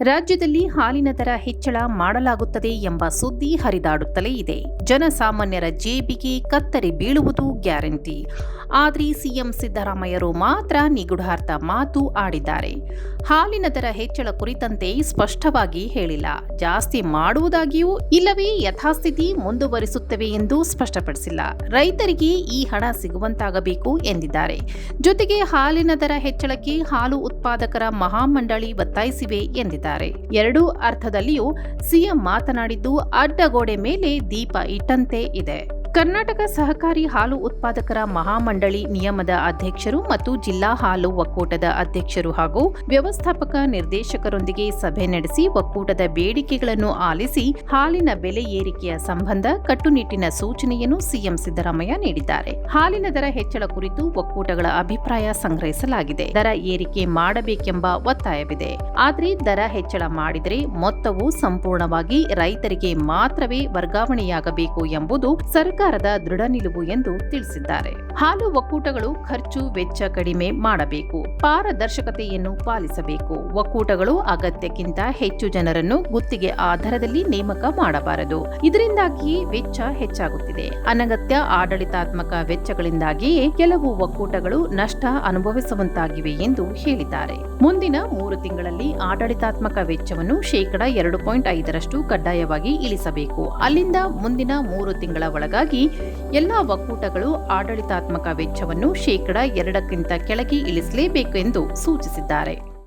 ರಾಜ್ಯದಲ್ಲಿ ಹಾಲಿನ ದರ ಹೆಚ್ಚಳ ಮಾಡಲಾಗುತ್ತದೆ ಎಂಬ ಸುದ್ದಿ ಹರಿದಾಡುತ್ತಲೇ ಇದೆ. ಜನಸಾಮಾನ್ಯರ ಜೇಬಿಗೆ ಕತ್ತರಿ ಬೀಳುವುದು ಗ್ಯಾರಂಟಿ. ಆದರೆ ಸಿಎಂ ಸಿದ್ದರಾಮಯ್ಯರು ಮಾತ್ರ ನಿಗೂಢಾರ್ಥ ಮಾತು ಆಡಿದ್ದಾರೆ. ಹಾಲಿನ ದರ ಹೆಚ್ಚಳ ಕುರಿತಂತೆ ಸ್ಪಷ್ಟವಾಗಿ ಹೇಳಿಲ್ಲ. ಜಾಸ್ತಿ ಮಾಡುವುದಾಗಿಯೂ ಇಲ್ಲವೇ ಯಥಾಸ್ಥಿತಿ ಮುಂದುವರಿಸುತ್ತವೆ ಎಂದು ಸ್ಪಷ್ಟಪಡಿಸಿಲ್ಲ. ರೈತರಿಗೆ ಈ ಹಣ ಸಿಗುವಂತಾಗಬೇಕು ಎಂದಿದ್ದಾರೆ. ಜೊತೆಗೆ ಹಾಲಿನ ದರ ಹೆಚ್ಚಳಕ್ಕೆ ಹಾಲು ಉತ್ಪಾದಕರ ಮಹಾಮಂಡಳಿ ಒತ್ತಾಯಿಸಿವೆ ಎಂದಿದ್ದಾರೆ. ಎರಡೂ ಅರ್ಥದಲ್ಲಿಯೂ ಸಿಎಂ ಮಾತನಾಡಿದ್ದು ಅಡ್ಡಗೋಡೆ ಮೇಲೆ ದೀಪ ಇಟ್ಟಂತೆ ಇದೆ. ಕರ್ನಾಟಕ ಸಹಕಾರಿ ಹಾಲು ಉತ್ಪಾದಕರ ಮಹಾಮಂಡಳಿ ನಿಯಮದ ಅಧ್ಯಕ್ಷರು ಮತ್ತು ಜಿಲ್ಲಾ ಹಾಲು ಒಕ್ಕೂಟದ ಅಧ್ಯಕ್ಷರು ಹಾಗೂ ವ್ಯವಸ್ಥಾಪಕ ನಿರ್ದೇಶಕರೊಂದಿಗೆ ಸಭೆ ನಡೆಸಿ ಒಕ್ಕೂಟದ ಬೇಡಿಕೆಗಳನ್ನು ಆಲಿಸಿ ಹಾಲಿನ ಬೆಲೆ ಏರಿಕೆಯ ಸಂಬಂಧ ಕಟ್ಟುನಿಟ್ಟಿನ ಸೂಚನೆಯನ್ನು ಸಿಎಂ ಸಿದ್ದರಾಮಯ್ಯ ನೀಡಿದ್ದಾರೆ. ಹಾಲಿನ ದರ ಹೆಚ್ಚಳ ಕುರಿತು ಒಕ್ಕೂಟಗಳ ಅಭಿಪ್ರಾಯ ಸಂಗ್ರಹಿಸಲಾಗಿದೆ. ದರ ಏರಿಕೆ ಮಾಡಬೇಕೆಂಬ ಒತ್ತಾಯವಿದೆ. ಆದರೆ ದರ ಹೆಚ್ಚಳ ಮಾಡಿದರೆ ಮೊತ್ತವು ಸಂಪೂರ್ಣವಾಗಿ ರೈತರಿಗೆ ಮಾತ್ರವೇ ವರ್ಗಾವಣೆಯಾಗಬೇಕು ಎಂಬುದು ಸರ್ಕಾರದ ದೃಢ ನಿಲುವು ಎಂದು ತಿಳಿಸಿದ್ದಾರೆ. ಹಾಲು ಒಕ್ಕೂಟಗಳು ಖರ್ಚು ವೆಚ್ಚ ಕಡಿಮೆ ಮಾಡಬೇಕು. ಪಾರದರ್ಶಕತೆಯನ್ನು ಪಾಲಿಸಬೇಕು. ಒಕ್ಕೂಟಗಳು ಅಗತ್ಯಕ್ಕಿಂತ ಹೆಚ್ಚು ಜನರನ್ನು ಗುತ್ತಿಗೆ ಆಧಾರದಲ್ಲಿ ನೇಮಕ ಮಾಡಬಾರದು. ಇದರಿಂದಾಗಿ ವೆಚ್ಚ ಹೆಚ್ಚಾಗುತ್ತಿದೆ. ಅನಗತ್ಯ ಆಡಳಿತಾತ್ಮಕ ವೆಚ್ಚಗಳಿಂದಾಗಿಯೇ ಕೆಲವು ಒಕ್ಕೂಟಗಳು ನಷ್ಟ ಅನುಭವಿಸುವಂತಾಗಿವೆ ಎಂದು ಹೇಳಿದ್ದಾರೆ. ಮುಂದಿನ ಮೂರು ತಿಂಗಳಲ್ಲಿ ಆಡಳಿತಾತ್ಮಕ ವೆಚ್ಚವನ್ನು ಶೇಕಡಾ ಎರಡು ಪಾಯಿಂಟ್ ಐದರಷ್ಟು ಕಡ್ಡಾಯವಾಗಿ ಇಳಿಸಬೇಕು. ಅಲ್ಲಿಂದ ಮುಂದಿನ ಮೂರು ತಿಂಗಳ ಒಳಗಾಗಿ ಎಲ್ಲಾ ಒಕ್ಕೂಟಗಳು ಆಡಳಿತಾತ್ಮಕ ವೆಚ್ಚವನ್ನು ಶೇಕಡ ಎರಡಕ್ಕಿಂತ ಕೆಳಗೆ ಇಳಿಸಲೇಬೇಕು ಎಂದು ಸೂಚಿಸಿದ್ದಾರೆ.